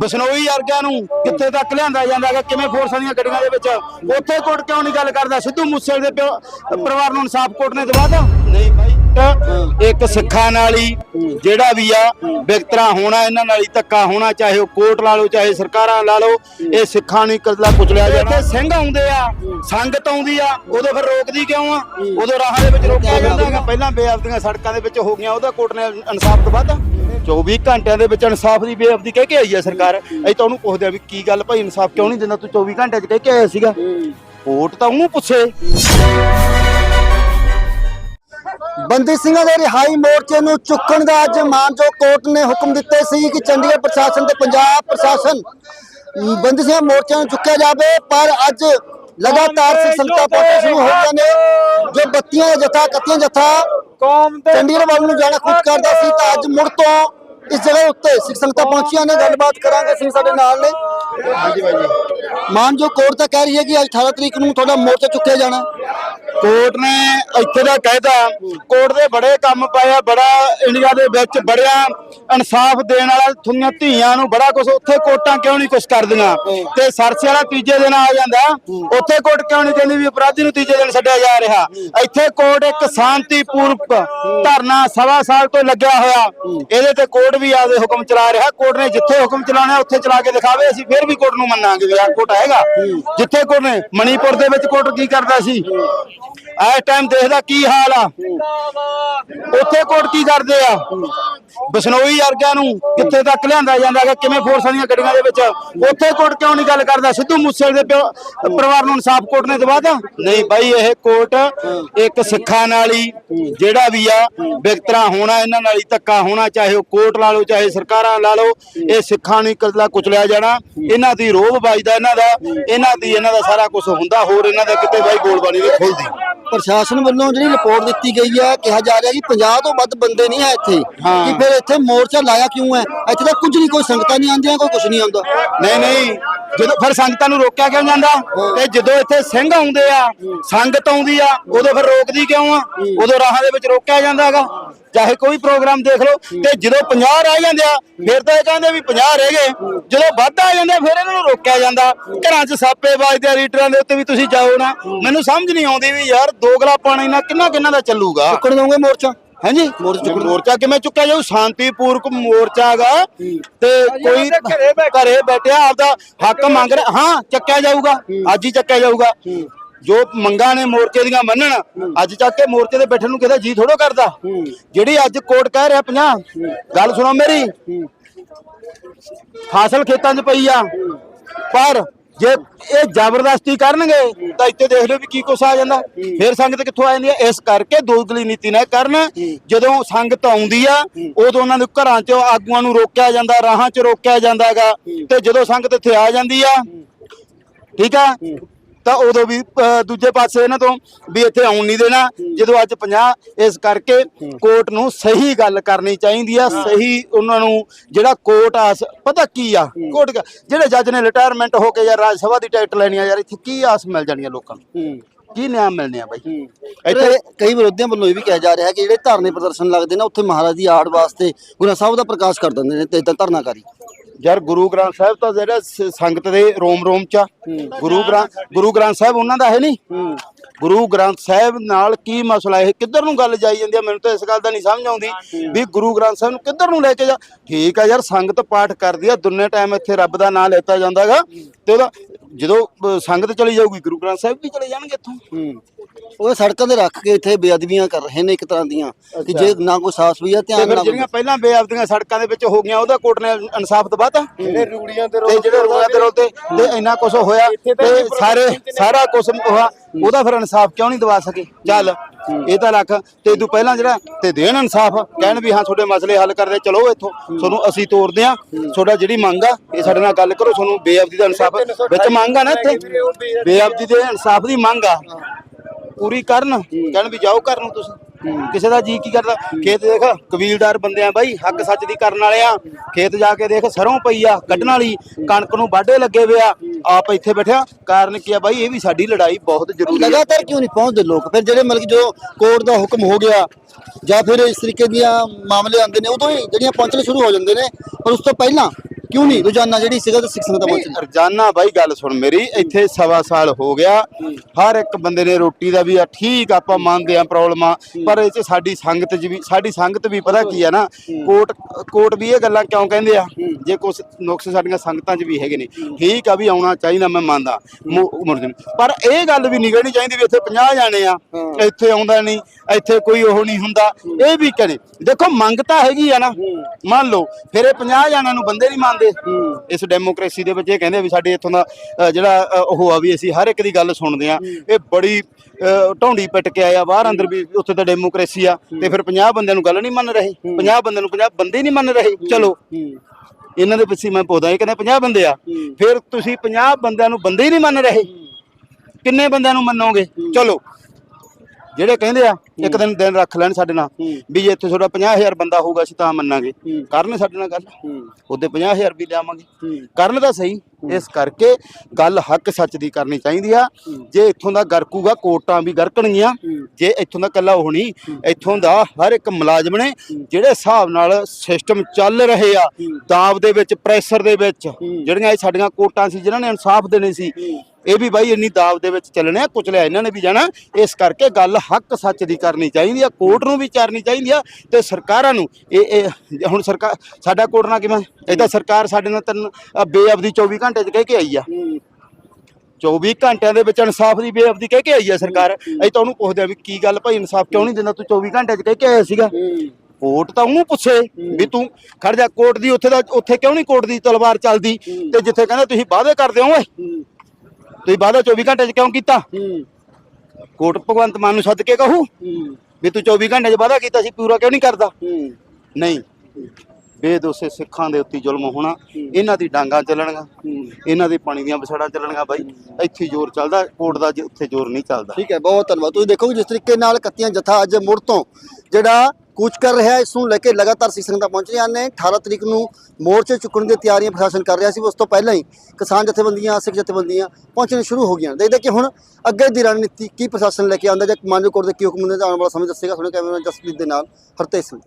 ਬਸਨੋਈ ਵਰਗਿਆਂ ਨੂੰ ਕਿੱਥੇ ਤੱਕ ਲਿਆਂਦਾ ਜਾਂਦਾ ਹੈਗਾ ਕਿਵੇਂ ਫੋਰਸਾਂ ਦੀਆਂ ਗੱਡੀਆਂ ਦੇ ਵਿੱਚ? ਉੱਥੇ ਕੋਰਟ ਕਿਉਂ ਨਹੀਂ ਗੱਲ ਕਰਦਾ? ਸਿੱਧੂ ਮੂਸੇ ਦੇ ਪਰਿਵਾਰ ਨੂੰ ਇਨਸਾਫ ਕੋਰਟ ਨੇ ਦਵਾਤਾ ਨਹੀਂ ਭਾਈ। ਇੱਕ ਸਿੱਖਾਂ ਨਾਲ ਹੀ ਜਿਹੜਾ ਵੀ ਆ ਵਿਤਕਰਾ ਹੋਣਾ ਇਹਨਾਂ ਨਾਲ ਹੀ ਧੱਕਾ ਹੋਣਾ ਚਾਹੇ ਉਹ ਕੋਰਟ ਲਾ ਲਓ ਚਾਹੇ ਸਰਕਾਰਾਂ ਲਾ ਲਓ ਇਹ ਸਿੱਖਾਂ ਨੂੰ ਇਕੱਲਾ ਕੁਚਲਿਆ ਜਾਣਾ। ਸਿੰਘ ਆਉਂਦੇ ਆ ਸੰਗਤ ਆਉਂਦੀ ਆ ਉਦੋਂ ਫਿਰ ਰੋਕਦੀ ਕਿਉਂ ਆ? ਉਦੋਂ ਰਾਹਾਂ ਦੇ ਵਿੱਚ ਰੋਕਿਆ ਜਾਂਦਾ ਹੈਗਾ। ਪਹਿਲਾਂ ਬੇਅਬਦੀਆਂ ਸੜਕਾਂ ਦੇ ਵਿੱਚ ਹੋ ਗਈਆਂ ਉਹਦਾ ਕੋਰਟ ਨੇ ਇਨਸਾਫ ਦਵਾਤਾ 24 ਘੰਟਿਆਂ ਦੇ ਵਿੱਚ ਇਨਸਾਫ ਦੀ ਬੇਅਬਦੀ ਕਹਿ ਕੇ ਆਈ ਹੈ ਸਰਕਾਰ। ਅਸੀਂ ਤਾਂ ਉਹਨੂੰ ਪੁੱਛਦੇ ਆ ਵੀ ਕੀ ਗੱਲ ਭਾਈ ਇਨਸਾਫ ਕਿਉਂ ਨਹੀਂ ਦਿੰਦਾ? ਤੂੰ 24 ਘੰਟੇ 'ਚ ਕਹਿ ਕੇ ਆਇਆ ਸੀਗਾ। ਕੋਰਟ ਤਾਂ ਉਹਨੂੰ ਪੁੱਛੇ। ਬੰਦੀ ਸਿੰਘਾਂ ਦੇ ਰਿਹਾਈ ਮੋਰਚੇ ਨੂੰ ਚੁੱਕਣ ਦਾ ਅੱਜ ਮਾਨਜੋ ਕੋਰਟ ਨੇ ਹੁਕਮ ਦਿੱਤੇ ਸੀ ਕਿ ਚੰਡੀਗੜ੍ਹ ਪ੍ਰਸ਼ਾਸਨ ਤੇ ਪੰਜਾਬ ਪ੍ਰਸ਼ਾਸਨ ਬੰਦੀ ਸਿੰਘਾਂ ਮੋਰਚੇ ਨੂੰ ਚੁੱਕਿਆ ਜਾਵੇ ਪਰ ਅੱਜ ਲਗਾਤਾਰ ਸਿੱਖ ਸੰਗਤਾਂ ਸ਼ੁਰੂ ਹੋ ਗਈਆਂ ਨੇ ਜੋ ਬੱਤੀਆਂ ਜਥਾ ਕੱਤੀਆਂ ਜਥਾ ਕੌਮ ਚੰਡੀਗੜ੍ਹ ਵੱਲ ਨੂੰ ਜਾਣਾ ਖੁਦ ਕਰਦਾ ਸੀ ਤਾਂ ਅੱਜ ਮੁੜ ਤੋਂ ਇਸ ਜਗ੍ਹਾ ਉੱਤੇ ਸਿੱਖ ਸੰਗਤਾਂ ਪਹੁੰਚੀਆਂ ਨੇ ਗੱਲਬਾਤ ਕਰਾਂਗੇ ਸਿੰਘ ਸਾਡੇ ਨਾਲ ਨੇ। ਹਾਂਜੀ ਭਾਈ ਜੀ। ਮਾਨਜੋ ਕੋਰਟ ਤਾਂ ਕਹਿ ਰਹੀ ਹੈ ਕਿ ਅੱਜ 18 ਤਰੀਕ ਨੂੰ ਤੁਹਾਡਾ ਮੋਰਚਾ ਚੁੱਕਿਆ ਜਾਣਾ। ਕੋਰਟ ਨੇ ਇੱਥੇ ਦਾ ਕਹਿਦਾ ਕੋਰਟ ਦੇ ਬੜੇ ਕੰਮ ਪਾਇਆ ਬੜਾ ਇੰਡੀਆ ਦੇ ਵਿੱਚ ਬੜਿਆ ਇਨਸਾਫ ਦੇਣ ਵਾਲਾ ਥੁੰਨੀਆਂ ਧੀਆਂ ਨੂੰ ਬੜਾ ਕੁਝ ਉੱਥੇ ਕੋਰਟਾਂ ਕਿਉਂ ਨਹੀਂ ਕੁਝ ਕਰਦੀਆਂ? ਤੇ ਸਰਸੇ ਵਾਲਾ ਤੀਜੇ ਦਿਨ ਆ ਜਾਂਦਾ ਉੱਥੇ ਕੋਰਟ ਕਿਉਂ ਨਹੀਂ ਕਹਿੰਦੀ ਵੀ ਅਪਰਾਧੀ ਨੂੰ ਤੀਜੇ ਦਿਨ ਛੱਡਿਆ ਜਾ ਰਿਹਾ? ਇੱਥੇ ਕੋਰਟ ਇੱਕ ਸ਼ਾਂਤੀਪੂਰਵਕ ਧਰਨਾ ਸਵਾ ਸਾਲ ਤੋਂ ਲੱਗਿਆ ਹੋਇਆ ਇਹਦੇ ਤੇ ਕੋਰਟ ਵੀ ਆਪਦੇ ਹੁਕਮ ਚਲਾ ਰਿਹਾ ਕੋਰਟ ਨੇ ਜਿੱਥੇ ਹੁਕਮ ਚਲਾਉਣਾ ਉੱਥੇ ਚਲਾ ਕੇ ਦਿਖਾਵੇ ਅਸੀਂ ਫਿਰ ਵੀ ਕੋਰਟ ਨੂੰ ਮੰਨਾਂਗੇ ਵੀ ਆਹ ਕੋਰਟ ਹੈਗਾ ਜਿੱਥੇ ਕੋਰਟ ਨੇ ਮਣੀਪੁਰ ਦੇ ਵਿੱਚ ਕੋਰਟ ਕੀ ਕਰਦਾ ਸੀ? ਇਸ ਟਾਈਮ ਦੇਖਦਾ ਕੀ ਹਾਲ ਆ। ਉੱਥੇ ਕੋਰਟ ਕੀ ਕਰਦੇ ਆ? ਬਸਨੋਈ ਵਰਗਿਆਂ ਨੂੰ ਕਿੱਥੇ ਤੱਕ ਲਿਆਂਦਾ ਜਾਂਦਾ ਹੈਗਾ, ਕਿਵੇਂ ਫੋਰਸਾਂ ਦੀਆਂ ਗੱਡੀਆਂ ਦੇ ਵਿੱਚ? ਉੱਥੇ ਕੋਰਟ ਕਿਉਂ ਨਹੀਂ ਗੱਲ ਕਰਦਾ? ਸਿੱਧੂ ਮੂਸੇ ਦੇ ਪਰਿਵਾਰ ਨੂੰ ਇਨਸਾਫ ਕੋਰਟ ਨੇ ਦਵਾਤਾ ਨਹੀਂ ਬਾਈ, ਇਹ ਕੋਰਟ ਇੱਕ ਸਿੱਖਾਂ ਨਾਲ ਹੀ ਜਿਹੜਾ ਵੀ ਆ ਵਿਤਕਰਾ ਹੋਣਾ, ਇਹਨਾਂ ਨਾਲ ਹੀ ਧੱਕਾ ਹੋਣਾ, ਚਾਹੇ ਉਹ ਕੋਰਟ ਲਾ ਲਓ, ਚਾਹੇ ਸਰਕਾਰਾਂ ਲਾ ਲਓ, ਇਹ ਸਿੱਖਾਂ ਨੂੰ ਇਕੱਲਾ ਕੁਚਲਿਆ ਜਾਣਾ। ਇਹਨਾਂ ਦੀ ਰੋਹ ਵੱਜਦਾ ਇਹਨਾਂ ਦਾ, ਇਹਨਾਂ ਦੀ, ਇਹਨਾਂ ਦਾ ਸਾਰਾ ਕੁਝ ਹੁੰਦਾ, ਹੋਰ ਇਹਨਾਂ ਦਾ ਕਿਤੇ ਬਾਈ ਗੋਲਬਾਣੀ ਨਹੀਂ ਖੁੱਲਦੀ। ਪ੍ਰਸ਼ਾਸਨ ਵੱਲੋਂ ਜਿਹੜੀ ਰਿਪੋਰਟ ਦਿੱਤੀ ਗਈ ਹੈ ਕਿਹਾ ਜਾ ਰਿਹਾ ਕਿ 50 ਤੋਂ ਵੱਧ ਬੰਦੇ ਨਹੀਂ ਹੈ ਇੱਥੇ। ਕਿ ਫਿਰ ਇੱਥੇ ਮੋਰਚਾ ਲਾਇਆ ਕਿਉਂ ਹੈ? ਇੱਥੇ ਤਾਂ ਕੁਝ ਨਹੀਂ ਕੋਈ ਸੰਗਤਾਂ ਨਹੀਂ ਆਉਂਦੀਆਂ ਕੋਈ ਕੁਝ ਨਹੀਂ ਆਉਂਦਾ। ਨਹੀਂ ਨਹੀਂ। ਜਦੋਂ ਫਿਰ ਸੰਗਤਾਂ ਨੂੰ ਰੋਕਿਆ ਕਿਉਂ ਜਾਂਦਾ? ਤੇ ਜਦੋਂ ਇੱਥੇ ਸਿੰਘ ਆਉਂਦੇ ਆ ਸੰਗਤ ਆਉਂਦੀ ਆ ਉਦੋਂ ਫਿਰ ਰੋਕਦੀ ਕਿਉਂ ਆ? ਉਦੋਂ ਰਾਹਾਂ ਦੇ ਵਿੱਚ ਰੋਕਿਆ ਜਾਂਦਾ ਹੈਗਾ। ਚਾਹੇ ਕੋਈ ਪ੍ਰੋਗਰਾਮ ਦੇਖ ਲਓ ਤੇ ਜਦੋਂ 50 ਰਹਿ ਜਾਂਦੇ ਆ ਫਿਰ ਤਾਂ ਇਹ ਕਹਿੰਦੇ ਵੀ 50 ਰਹਿ ਗਏ। ਜਦੋਂ ਵੱਧ ਆ ਜਾਂਦੇ ਫਿਰ ਇਹਨਾਂ ਨੂੰ ਰੋਕਿਆ ਜਾਂਦਾ। ਘਰਾਂ 'ਚ ਸਾਪੇ ਵੱਜਦੇ ਆ ਰੀਟਰਾਂ ਦੇ ਉੱਤੇ ਵੀ ਤੁਸੀਂ ਜਾਓ ਨਾ। ਮੈਨੂੰ ਸਮਝ ਨਹੀਂ ਆਉਂਦੀ ਵੀ ਯਾਰ ਦੋਗਲਾ ਪਾਣੀ ਨਾਲ ਕਿੰਨਾ ਕਿੰਨਾ ਦਾ ਚੱਲੂਗਾ? ਚੁੱਕਣ ਦੋਗੇ ਮੋਰਚਾ। ਹਾਂਜੀ? ਮੋਰਚਾ ਕਿਵੇਂ ਚੁੱਕਿਆ ਜਾਊ? ਸ਼ਾਂਤੀਪੂਰਕ ਮੋਰਚਾ ਹੈਗਾ। ਤੇ ਕੋਈ ਘਰੇ ਬੈਠਿਆ ਆਪਦਾ ਹੱਕ ਮੰਗ ਰਿਹਾ। ਹਾਂ ਚੱਕਿਆ ਜਾਊਗਾ। ਅੱਜ ਹੀ ਚੱਕਿਆ ਜਾਊਗਾ। ਜੋ ਮੰਗਾਂ ਨੇ ਮੋਰਚੇ ਦੀਆਂ ਮੰਨਣ ਅੱਜ ਚੱਕ ਕੇ ਮੋਰਚੇ ਤੇ ਬੈਠਣ ਨੂੰ ਕਿਹਦਾ ਜੀ ਥੋੜੋ ਕਰਦਾ। ਜਿਹੜੀ ਅੱਜ ਕੋਰਟ ਕਹਿ ਰਿਹਾ 50 ਗੱਲ ਸੁਣੋ ਮੇਰੀ। ਫਾਸਲ ਖੇਤਾਂ 'ਚ ਪਈ ਆ। ਪਰ ਜੇ ਇਹ ਜ਼ਬਰਦਸਤੀ ਕਰਨਗੇ ਤਾਂ ਇੱਥੇ ਦੇਖ ਲਓ ਵੀ ਕੀ ਕੁਛ ਆ ਜਾਂਦਾ। ਫਿਰ ਸੰਗਤ ਕਿੱਥੋਂ ਆ ਜਾਂਦੀ ਹੈ? ਇਸ ਕਰਕੇ ਦੋਗਲੀ ਨੀਤੀ ਨਾ ਕਰਨ। ਜਦੋਂ ਸੰਗਤ ਆਉਂਦੀ ਆ ਉਦੋਂ ਉਹਨਾਂ ਨੂੰ ਘਰਾਂ 'ਚ ਆਗੂਆਂ ਨੂੰ ਰੋਕਿਆ ਜਾਂਦਾ ਰਾਹਾਂ 'ਚ ਰੋਕਿਆ ਜਾਂਦਾ ਹੈਗਾ ਤੇ ਜਦੋਂ ਸੰਗਤ ਇੱਥੇ ਆ ਜਾਂਦੀ ਆ ਠੀਕ ਆ? ਤਾਂ ਉਦੋਂ ਵੀ ਦੂਜੇ ਪਾਸੇ ਇਹਨਾਂ ਤੋਂ ਵੀ ਇੱਥੇ ਆਉਣ ਨਹੀਂ ਦੇਣਾ। ਜਦੋਂ ਅੱਜ 50 ਇਸ ਕਰਕੇ ਕੋਰਟ ਨੂੰ ਸਹੀ ਗੱਲ ਕਰਨੀ ਚਾਹੀਦੀ ਆ ਸਹੀ ਉਹਨਾਂ ਨੂੰ ਜਿਹੜਾ ਕੋਰਟ ਆਸ ਪਤਾ ਕੀ ਆ? ਕੋਰਟ ਜਿਹੜੇ ਜੱਜ ਨੇ ਰਿਟਾਇਰਮੈਂਟ ਹੋ ਕੇ ਯਾਰ ਰਾਜ ਸਭਾ ਦੀ ਟਿਕਟ ਲੈਣੀ ਆ ਯਾਰ ਇੱਥੇ ਕੀ ਆਸ ਮਿਲ ਜਾਣੀ ਆ ਲੋਕਾਂ ਨੂੰ? ਕੀ ਨਿਆਂ ਮਿਲਨੇ ਆ ਬਾਈ? ਇੱਥੇ ਕਈ ਵਿਰੋਧੀਆਂ ਵੱਲੋਂ ਇਹ ਵੀ ਕਿਹਾ ਜਾ ਰਿਹਾ ਹੈ ਕਿ ਜਿਹੜੇ ਧਰਨੇ ਪ੍ਰਦਰਸ਼ਨ ਲੱਗਦੇ ਨੇ ਉੱਥੇ ਮਹਾਰਾਜ ਦੀ ਆੜ ਵਾਸਤੇ ਗੁਰੂ ਸਾਹਿਬ ਦਾ ਪ੍ਰਕਾਸ਼ ਕਰ ਦਿੰਦੇ ਨੇ ਤੇ ਇਦਾਂ ਧਰਨਾਕਾਰੀ। ਯਾਰ ਗੁਰੂ ਗ੍ਰੰਥ ਸਾਹਿਬ ਤਾਂ ਜਿਹੜਾ ਸ- ਸੰਗਤ ਦੇ ਰੋਮ ਰੋਮ ਚ ਆ। ਗੁਰੂ ਗ੍ਰੰਥ ਗੁਰੂ ਗ੍ਰੰਥ ਸਾਹਿਬ ਉਹਨਾਂ ਦਾ ਹੈ ਨਹੀਂ? ਗੁਰੂ ਗ੍ਰੰਥ ਸਾਹਿਬ ਨਾਲ ਕੀ ਮਸਲਾ ਇਹ? ਕਿੱਧਰ ਨੂੰ ਗੱਲ ਜਾਈ ਜਾਂਦੀ ਆ? ਮੈਨੂੰ ਤਾਂ ਇਸ ਗੱਲ ਦਾ ਨਹੀਂ ਸਮਝ ਆਉਂਦੀ ਵੀ ਗੁਰੂ ਗ੍ਰੰਥ ਸਾਹਿਬ ਨੂੰ ਕਿੱਧਰ ਨੂੰ ਲੈ ਕੇ ਜਾ। ਠੀਕ ਆ ਯਾਰ ਸੰਗਤ ਪਾਠ ਕਰਦੀ ਆ। ਦੁੰਨੇ ਟਾਈਮ ਇੱਥੇ ਰੱਬ ਦਾ ਨਾਮ ਲੈਤਾ ਜਾਂਦਾਗਾ। ਤੇ ਉਹਦਾ ਜਦੋਂ ਸੰਗਤ ਚਲੀ ਜਾਊਗੀ ਗੁਰੂ ਗ੍ਰੰਥ ਸਾਹਿਬ ਵੀ ਚਲੇ ਜਾਣਗੇ ਇੱਥੋਂ। ਉਹ ਸੜਕਾਂ ਤੇ ਰੱਖ ਕੇ ਇੱਥੇ ਬੇਅਦਬੀਆਂ ਕਰ ਰਹੇ ਨੇ ਇੱਕ ਤਰ੍ਹਾਂ ਦੀਆਂ ਕਿ ਜੇ ਨਾ ਕੋਈ ਸਾਫ਼ ਵੀ ਆ ਤੇ ਧਿਆਨ ਨਾਲ ਜਿਹੜੀਆਂ ਪਹਿਲਾਂ ਬੇਅਬਦੀਆਂ ਸੜਕਾਂ ਦੇ ਵਿੱਚ ਹੋ ਗਈਆਂ ਉਹਦਾ ਕੋਰਟ ਨੇ ਇਨਸਾਫ ਦਵਾਤਾ? ਜਿਹੜੇ ਰੂੜੀਆਂ ਤੇ ਤੇ ਜਿਹੜੇ ਰੂੜੀਆਂ ਤੇ ਰੋਤੇ ਤੇ ਇੰਨਾ ਕੁਝ ਹੋਇਆ ਤੇ ਸਾਰੇ ਸਾਰਾ ਕੁਝ ਹੋਇਆ ਉਹਦਾ ਫਿਰ ਇਨਸਾਫ ਕਿਉਂ ਨਹੀਂ ਦਵਾ ਸਕੇ? ਚੱਲ। ਇਹ ਤਾਂ ਰੱਖ ਤੇ ਤੂੰ ਪਹਿਲਾਂ ਜਿਹੜਾ ਤੇ ਦੇਣ ਇਨਸਾਫ ਕਹਿਣ ਵੀ ਹਾਂ ਤੁਹਾਡੇ ਮਸਲੇ ਹੱਲ ਕਰਦੇ ਚਲੋ ਇੱਥੋਂ। ਤੁਹਾਨੂੰ ਅਸੀਂ ਤੋਰਦੇ ਆ ਤੁਹਾਡਾ ਜਿਹੜੀ ਮੰਗ ਆ ਇਹ ਸਾਡੇ ਨਾਲ ਗੱਲ ਕਰੋ ਤੁਹਾਨੂੰ ਬੇਅਬਦੀ ਦਾ ਇਨਸਾਫ ਵਿੱਚ ਮੰਗ ਆ ਨਾ ਇੱਥੇ। ਬੇਅਬਦੀ ਦੇ ਇਨਸਾਫ ਦੀ ਮੰਗ ਆ। ਪੂਰੀ ਕਰਨ ਕਹਿਣ ਵੀ ਜਾਓ ਘਰ ਨੂੰ ਤੁਸੀਂ। ਕਿਸੇ ਦਾ ਜੀ ਕੀ ਕਰਦਾ? ਖੇਤ ਦੇਖ ਕਬੀਲਦਾਰ ਬੰਦੇ ਆ ਬਾਈ ਹੱਕ ਸੱਚ ਦੀ ਕਰਨ ਵਾਲੇ ਆ। ਖੇਤ ਜਾ ਕੇ ਦੇਖ ਸਰੋਂ ਪਈ ਆ ਕੱਢਣ ਵਾਲੀ ਕਣਕ ਨੂੰ ਵਾਢੇ ਲੱਗੇ ਆ। ਆਪ ਇੱਥੇ ਬੈਠਿਆ। ਕਾਰਨ ਕੀ ਆ ਬਾਈ? ਇਹ ਵੀ ਸਾਡੀ ਲੜਾਈ ਬਹੁਤ ਜ਼ਰੂਰੀ ਆ। ਲਗਾਤਾਰ ਕਿਉਂ ਨਹੀਂ ਪਹੁੰਚਦੇ ਲੋਕ? ਫਿਰ ਜਿਹੜੇ ਮਤਲਬ ਕਿ ਜੋ ਕੋਰਟ ਦਾ ਹੁਕਮ ਹੋ ਗਿਆ, ਜਾਂ ਫਿਰ ਇਸ ਤਰੀਕੇ ਦੀਆਂ ਮਾਮਲੇ ਆਉਂਦੇ ਨੇ, ਉਦੋਂ ਹੀ ਜਿਹੜੀਆਂ ਪਹੁੰਚਣੇ ਸ਼ੁਰੂ ਹੋ ਜਾਂਦੇ ਨੇ। ਪਰ ਉਸ ਤੋਂ ਪਹਿਲਾਂ ਕਿਉਂ ਨਹੀਂ? ਰੋਜ਼ਾਨਾ ਜਿਹੜੀ ਸਿੱਖ ਸਿੱਖ ਸੰਗਤਾਂ ਪਹੁੰਚਦੀਆਂ ਰੋਜ਼ਾਨਾ ਬਾਈ ਗੱਲ ਸੁਣ ਮੇਰੀ ਇੱਥੇ ਸਵਾ ਸਾਲ ਹੋ ਗਿਆ। ਹਰ ਇੱਕ ਬੰਦੇ ਨੇ ਰੋਟੀ ਦਾ ਵੀ ਆ ਠੀਕ ਆਪਾਂ ਮੰਨਦੇ ਆ ਪ੍ਰੋਬਲਮਾਂ ਪਰ ਇਹ ਚ ਸਾਡੀ ਸੰਗਤ ਚ ਵੀ ਸਾਡੀ ਸੰਗਤ ਵੀ ਪਤਾ ਕੀ ਆ ਨਾ ਕੋਟ ਕੋਟ ਵੀ ਇਹ ਗੱਲਾਂ ਕਿਉਂ ਕਹਿੰਦੇ ਆ? ਜੇ ਕੁਝ ਨੁਕਸ ਸਾਡੀਆਂ ਸੰਗਤਾਂ ਚ ਵੀ ਹੈਗੇ ਨੇ ਠੀਕ ਆ ਵੀ ਆਉਣਾ ਚਾਹੀਦਾ ਮੈਂ ਮੰਨਦਾ। ਮੁ- ਉਮਰ ਦੇ ਨੂੰ। ਪਰ ਇਹ ਗੱਲ ਵੀ ਨਿਗਲਣੀ ਚਾਹੀਦੀ ਵੀ ਇੱਥੇ 50 ਜਾਣੇ ਆ ਇੱਥੇ ਆਉਂਦਾ ਨਹੀਂ ਇੱਥੇ ਕੋਈ ਉਹ ਨਹੀਂ ਹੁੰਦਾ। ਇਹ ਵੀ ਕਰੇ ਦੇਖੋ ਮੰਗ ਤਾਂ ਹੈਗੀ ਆ ਨਾ ਮੰਨ ਲਓ ਫਿਰ ਇਹ 50 ਜਾਣਿਆਂ ਨੂੰ ਬੰਦੇ ਨਹੀਂ ਮੰਨਦੇ। ਇਸ ਡੈਮੋਕ੍ਰੇਸੀ ਦੇ ਵਿੱਚ ਇਹ ਕਹਿੰਦੇ ਵੀ ਸਾਡੇ ਇੱਥੋਂ ਦਾ ਅ, ਜਿਹੜਾ ਅ, ਉਹ ਆ ਵੀ ਅਸੀਂ ਹਰ ਇੱਕ ਦੀ ਗੱਲ ਸੁਣਦੇ ਆ ਇਹ ਬੜੀ ਅ, ਢੌਂਡੀ ਪਿੱਟ ਕੇ ਆਇਆ ਬਾਹਰ ਅੰਦਰ ਵੀ ਉੱਥੇ ਤਾਂ ਡੈਮੋਕ੍ਰੇਸੀ ਆ ਤੇ ਫਿਰ 50 ਬੰਦਿਆਂ ਨੂੰ ਗੱਲ ਨਹੀਂ ਮੰਨ ਰਹੇ। 50 ਬੰਦਿਆਂ ਨੂੰ 50 ਬੰਦੇ ਨਹੀਂ ਮੰਨ ਰਹੇ। ਚਲੋ। ਇਹਨਾਂ ਦੇ ਪਿੱਛੇ ਮੈਂ ਪੁੱਛਦਾ ਇਹ ਕਹਿੰਦੇ 50 ਬੰਦੇ ਆ। ਫਿਰ ਤੁਸੀਂ 50 ਬੰਦਿਆਂ ਨੂੰ ਬੰਦੇ ਹੀ ਨਹੀਂ ਮੰਨ ਰਹੇ। ਕਿੰਨੇ ਬੰਦਿਆਂ ਨੂੰ ਮੰਨੋਗੇ? ਚਲੋ। ਜਿਹੜੇ ਕਹਿੰਦੇ ਆ ਇੱਕ ਦਿਨ ਦਿਨ ਰੱਖ ਲੈਣ ਸਾਡੇ ਨਾਲ। ਵੀ ਜੇ ਇੱਥੇ ਤੁਹਾਡਾ 50000 ਬੰਦਾ ਹੋਊਗਾ ਅਸੀਂ ਤਾਂ ਮੰਨਾਂਗੇ। ਕਰਨ ਸਾਡੇ ਨਾਲ ਗੱਲ। ਉਹਦੇ 50000 ਵੀ ਲਿਆਵਾਂਗੇ। ਕਰਨ ਤਾਂ ਸਹੀ। ਇਸ ਕਰਕੇ ਗੱਲ ਹੱਕ ਸੱਚ ਦੀ ਕਰਨੀ ਚਾਹੀਦੀ ਆ। ਜੇ ਇੱਥੋਂ ਦਾ ਗਰਕੂਗਾ ਕੋਟਾਂ ਵੀ ਗਰਕਣਗੀਆਂ। ਜੇ ਇੱਥੋਂ ਦਾ ਕੱਲਾ ਨਹੀਂ ਇੱਥੋਂ ਦਾ ਹਰ ਇੱਕ ਮੁਲਾਜ਼ਮ ਨੇ ਜਿਹੜੇ ਹਿਸਾਬ ਨਾਲ ਸਿਸਟਮ ਚੱਲ ਰਹੇ ਆ ਦਾਬ ਦੇ ਵਿੱਚ ਪ੍ਰੈਸ਼ਰ ਦੇ ਵਿੱਚ ਜਿਹੜੀਆਂ ਇਹ ਸਾਡੀਆਂ ਕੋਟਾਂ ਸੀ ਜਿਨ੍ਹਾਂ ਨੇ ਇਨਸਾਫ ਦੇਣੇ ਸੀ ਇਹ ਵੀ ਬਾਈ ਇੰਨੀ ਦਾਬ ਦੇ ਵਿੱਚ ਚੱਲਣੇ ਆ ਕੁਚਲਿਆ ਇਹਨਾਂ ਨੇ ਵੀ ਜਾਣਾ। ਇਸ ਕਰਕੇ ਗੱਲ ਹੱਕ ਸੱਚ ਦੀ ਕਰਨੀ ਚਾਹੀਦੀ ਆ, ਕੋਰਟ ਨੂੰ ਵੀ ਚਾਰਨੀ ਚਾਹੀਦੀ ਆ ਤੇ ਸਰਕਾਰਾਂ ਨੂੰ। ਇਹ ਇਹ ਹੁਣ ਸਰਕਾਰ ਸਾਡਾ ਕੋਰਟ ਨਾਲ ਕਿਵੇਂ? ਇਹ ਤਾਂ ਸਰਕਾਰ ਸਾਡੇ ਨਾਲ ਤਿੰਨ ਬੇਅਬਦੀ 24 ਘੰਟੇ ਚ ਕਹਿ ਕੇ ਆਈ ਆ। 24 ਘੰਟਿਆਂ ਦੇ ਵਿੱਚ ਇਨਸਾਫ ਦੀ ਬੇਅਬਦੀ ਕਹਿ ਕੇ ਆਈ ਆ ਸਰਕਾਰ। ਅਸੀਂ ਤਾਂ ਉਹਨੂੰ ਪੁੱਛਦੇ ਆ ਵੀ ਕੀ ਗੱਲ ਭਾਈ, ਇਨਸਾਫ ਕਿਉਂ ਨਹੀਂ ਦਿੰਦਾ? ਤੂੰ 24 ਘੰਟੇ ਚ ਕਹਿ ਕੇ ਆਇਆ ਸੀਗਾ। ਕੋਰਟ ਤਾਂ ਉਹਨੂੰ ਪੁੱਛੇ ਵੀ ਤੂੰ ਖੜ ਜਾ, ਕੋਰਟ ਦੀ ਉੱਥੇ ਦਾ, ਉੱਥੇ ਕਿਉਂ ਨਹੀਂ ਕੋਰਟ ਦੀ ਤਲਵਾਰ ਚੱਲਦੀ? ਤੇ ਜਿੱਥੇ ਕਹਿੰਦੇ ਤੁਸੀਂ ਵਾਅਦੇ ਕਰਦੇ ਹੋ ਓਏ। ਤੁਸੀਂ ਵਾਅਦਾ 24 ਘੰਟੇ ਚ ਕਿਉਂ ਕੀਤਾ? ਕੋਰਟ ਭਗਵੰਤ ਮਾਨ ਨੂੰ ਸੱਦ ਕੇ ਕਹੂ ਵੀ ਤੂੰ 24 ਘੰਟੇ ਚ ਵਾਅਦਾ ਕੀਤਾ ਸੀ ਪੂਰਾ ਕਿਉਂ ਨਹੀਂ ਕਰਦਾ? ਨਹੀਂ। ਬੇਦੋਸੇ ਸਿੱਖਾਂ ਦੇ ਉੱਤੇ ਜ਼ੁਲਮ ਹੋਣਾ ਇਹਨਾਂ ਦੀ ਡਾਂਗਾ ਚੱਲਣਗਾ ਇਹਨਾਂ ਦੀ ਪਾਣੀ ਦੀਆਂ ਵਿਛੜਾਂ ਚੱਲਣਗਾ ਬਾਈ ਇੱਥੇ ਹੀ ਜ਼ੋਰ ਚੱਲਦਾ ਕੋਰਟ ਦਾ ਉੱਥੇ ਜ਼ੋਰ ਨਹੀਂ ਚੱਲਦਾ। ਠੀਕ ਹੈ ਬਹੁਤ ਧੰਨਵਾਦ। ਤੁਸੀਂ ਦੇਖੋ ਜਿਸ ਤਰੀਕੇ ਨਾਲ ਕੱਤੀਆਂ ਜਥਾ ਅੱਜ ਮੁੜ ਤੋਂ ਜਿਹੜਾ ਕੂਚ ਕਰ ਰਿਹਾ ਇਸ ਨੂੰ ਲੈ ਕੇ ਲਗਾਤਾਰ ਸਿੱਖ ਸੰਗਤਾਂ ਪਹੁੰਚ ਰਹੀਆਂ ਨੇ। 18 ਤਰੀਕ ਨੂੰ ਮੋਰਚੇ ਚੁੱਕਣ ਦੀਆਂ ਤਿਆਰੀਆਂ ਪ੍ਰਸ਼ਾਸਨ ਕਰ ਰਿਹਾ ਸੀ। ਉਸ ਤੋਂ ਪਹਿਲਾਂ ਹੀ ਕਿਸਾਨ ਜਥੇਬੰਦੀਆਂ, ਸਿੱਖ ਜਥੇਬੰਦੀਆਂ ਪਹੁੰਚਣੇ ਸ਼ੁਰੂ ਹੋ ਗਈਆਂ ਦੇਖਦੇ ਕਿ ਹੁਣ ਅੱਗੇ ਦੀ ਰਣਨੀਤੀ ਕੀ ਪ੍ਰਸ਼ਾਸਨ ਲੈ ਕੇ ਆਉਂਦਾ ਜਾਂ ਮਾਨਜੋ ਕੋਰਟ ਦੇ ਕੀ ਹੁਕਮ ਨੇ, ਆਉਣ ਵਾਲਾ ਸਮੇਂ ਦੱਸੇਗਾ। ਤੁਹਾਡੇ ਕੈਮਰਾਮੈਨ ਜਸਪ੍ਰੀਤ ਦੇ ਨਾਲ ਹਰਤੇਜ ਸਿੰਘ।